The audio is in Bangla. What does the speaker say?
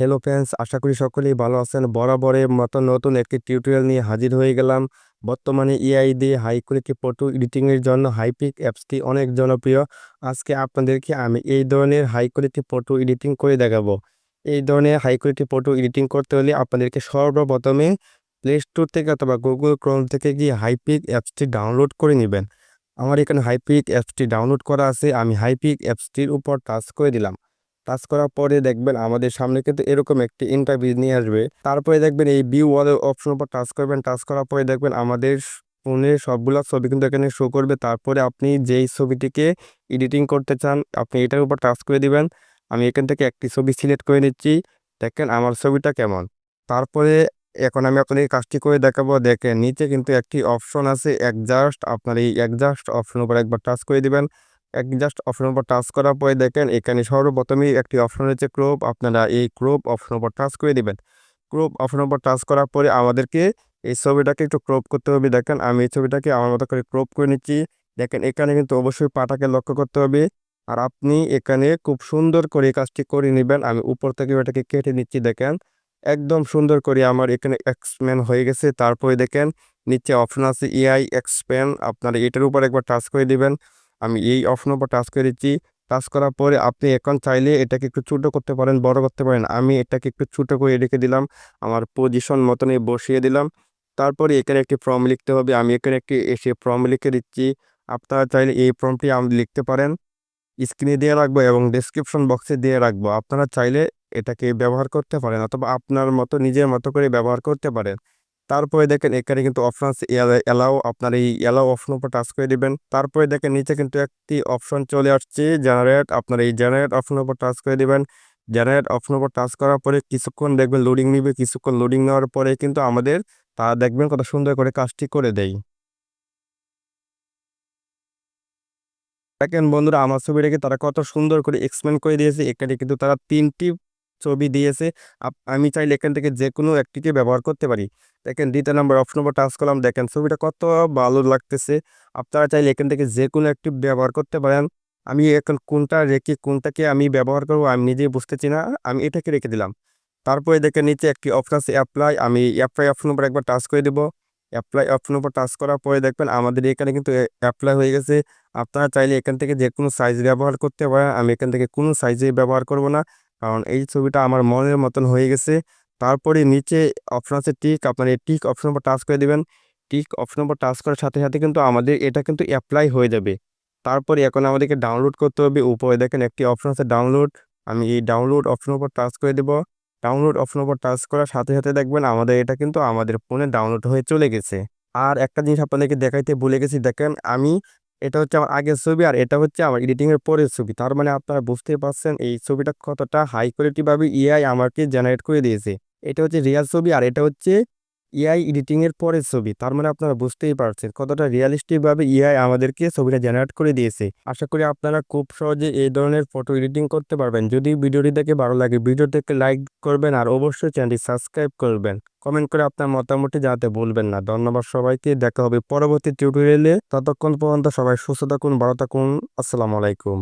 হ্যালো ফ্রেন্ডস আশা করি সকলেই ভালো আছেন। বরাবরের মতো নতুন একটি টিউটোরিয়াল নিয়ে হাজির হয়ে গেলাম। বর্তমানে এআই দিয়ে হাই কোয়ালিটি ফটো এডিটিংয়ের জন্য হাইপিক অ্যাপসটি অনেক জনপ্রিয়। আজকে আপনাদেরকে আমি এই ধরনের হাই কোয়ালিটি ফটো এডিটিং করে দেখাবো। এই ধরনের হাই কোয়ালিটি ফটো এডিটিং করতে হলে আপনাদেরকে সর্বপ্রথমে প্লে স্টোর থেকে অথবা গুগল ক্রোম থেকে গিয়ে হাইপিক অ্যাপসটি ডাউনলোড করে নেবেন। আমার এখানে হাইপিক অ্যাপসটি ডাউনলোড করা আছে। আমি হাইপিক অ্যাপসটির উপর টাচ করে দিলাম। টাচ করার পরে দেখবেন আমাদের সামনে কিন্তু এরকম একটি ইন্টারভিউ নিয়ে আসবে। তারপরে দেখবেন এই ভিউ ওয়ালের অপশন উপর টাচ করবেন টাচ করার পরে দেখবেন আমাদের ফোনে সবগুলো ছবি কিন্তু এখানে শো করবে। তারপরে আপনি যেই ছবিটিকে এডিটিং করতে চান, আপনি এটার উপর টাচ করে দিবেন। আমি এখান থেকে একটি ছবি সিলেক্ট করে নিচ্ছি। দেখেন আমার ছবিটা কেমন। তারপরে এখন আমি আপনাদের কাজটি করে দেখাবো। দেখেন নিচে কিন্তু একটি অপশন আছে একজাস্ট আপনার এই একজাস্ট অপশন উপর একবার টাচ করে দিবেন। এক জাস্ট অপশনের উপর টাচ করার পরে দেখেন, এখানে সর্বপ্রথমেই একটি অপশন রয়েছে ক্রোপ আপনারা এই ক্রোপ অপশনের উপর টাচ করে দিবেন। ক্রোপ অপশনের উপর টাচ করার পরে আমাদেরকে এই ছবিটাকে একটু ক্রোপ করতে হবে। দেখেন, আমি এই ছবিটাকে আমার মতো করে ক্রোপ করে নিচ্ছি। দেখেন, এখানে কিন্তু অবশ্যই পাটাকে লক্ষ্য করতে হবে। আর আপনি এখানে খুব সুন্দর করে কাজটি করে নেবেন। আমি উপর থেকে ওটাকে কেটে নিচ্ছি, দেখেন। একদম সুন্দর করে আমার এখানে এক্সপ্যান হয়ে গেছে। তারপরে দেখেন, নিচে অপশন আছে এআই এক্সপ্যান আপনারা এটার উপর একবার টাচ করে দিবেন। আমি এই অপশন উপর টাচ করে দিচ্ছি। টাচ করার পরে আপনি এখন চাইলে এটাকে একটু ছোটো করতে পারেন, বড় করতে পারেন। আমি এটাকে একটু ছোটো করে রেখে দিলাম, আমার পজিশন মতনই বসিয়ে দিলাম। তারপরে এখানে একটি ফর্ম লিখতে হবে, আমি এখানে একটি এসে ফর্ম লিখে দিচ্ছি। আপনারা চাইলে এই ফর্মটি আমি লিখতে পারেন। স্ক্রিনে দিয়ে রাখব এবং ডিসক্রিপশন বক্সে দিয়ে রাখব। আপনারা চাইলে এটাকে ব্যবহার করতে পারেন অথবা আপনার মতো, নিজের মতো করে ব্যবহার করতে পারেন। তারপরে দেখেন এখানে কিন্তু অপশন এলাও, আপনার এই এলাও অপশন উপর টাচ করে দিবেন। তারপরে দেখেন নিচে কিন্তু একটি অপশন চলে আসছে জেনারেট আপনার এই জেনারেট অপশন উপর টাচ করে দিবেন। জেনারেট অপশন উপর টাচ করার পরে কিছুক্ষণ দেখবেন লোডিং নিবে, কিছুক্ষণ লোডিং নেওয়ার পরে কিন্তু আমাদের তা দেখবেন কত সুন্দর করে কাজটি করে দেয়। দেখেন বন্ধুরা, আমার ছবিটাকে তারা কত সুন্দর করে এক্সপ্লেন করে দিয়েছে। এখানে কিন্তু তারা তিনটি ছবি দিয়েছে। আমি চাইলে এখান থেকে যে কোনো একটিকে ব্যবহার করতে পারি। দেখেন দ্বিতীয় নম্বর অপশন নম্বর টাচ করলাম। দেখেন, ছবিটা কত ভালো লাগতেছে। আপনারা চাইলে এখান থেকে যে কোনো একটি ব্যবহার করতে পারেন। আমি এখন কোনটা রেখে কোনটাকে আমি ব্যবহার করব, আমি নিজেই বুঝতেছি না। আমি এটাকে রেখে দিলাম। তারপরে দেখেন, নিচে একটি অপশন আছে অ্যাপ্লাই আমি অ্যাপ্লাই অপশন উপর একবার টাচ করে দেবো। অ্যাপ্লাই অপশন উপর টাচ করার পরে দেখবেন, আমাদের এখানে কিন্তু অ্যাপ্লাই হয়ে গেছে। আপনারা চাইলে এখান থেকে যে কোনো সাইজ ব্যবহার করতে পারেন। আমি এখান থেকে কোনো সাইজে ব্যবহার করব না। কারণ এই ছবিটা আমার মনের মতন হয়ে গেছে। তারপরে নিচে অপশন আছে টিক আপনার এই টিক অপশন উপর টাচ করে দেবেন। টিক অপশন উপর টাচ করার সাথে সাথে কিন্তু আমাদের এটা কিন্তু অ্যাপ্লাই হয়ে যাবে। তারপরে এখন আমাদেরকে ডাউনলোড করতে হবে। উপরে দেখেন একটি অপশন আছে ডাউনলোড আমি এই ডাউনলোড অপশন উপর টাচ করে দেব। ডাউনলোড অপশন উপর টাচ করার সাথে সাথে দেখবেন আমাদের এটা কিন্তু আমাদের ফোনে ডাউনলোড হয়ে চলে গেছে। আর একটা জিনিস আপনাদেরকে দেখাইতে ভুলে গেছি। দেখেন আমি এটা হচ্ছে আমার আগের ছবি আর এটা হচ্ছে আমার এডিটিংয়ের পরের ছবি। তার মানে আপনারা বুঝতেই পারছেন এই ছবিটা কতটা হাই কোয়ালিটিভাবে এআই আমাকে জেনারেট করে দিয়েছে। এটা হচ্ছে রিয়াল ছবি আর এটা হচ্ছে এআই এডিটিংয়ের পরের ছবি। তার মানে আপনারা বুঝতেই পারছেন কতটা রিয়ালিস্টিকভাবে এআই আমাদেরকে ছবিটা জেনারেট করে দিয়েছে। আশা করি আপনারা খুব সহজে এই ধরনের ফটো এডিটিং করতে পারবেন। যদি ভিডিওটি দেখে ভালো লাগে, ভিডিওটিকে লাইক করবেন আর অবশ্যই চ্যানেলটি সাবস্ক্রাইব করবেন। কমেন্ট করে আপনার মতামতটি জানাতে বলবেন না। ধন্যবাদ সবাইকে। দেখা হবে পরবর্তী টিউটোরিয়ালে। ততক্ষণ পর্যন্ত সবাই সুস্থ থাকুন, ভালো থাকুন। আসসালামু আলাইকুম।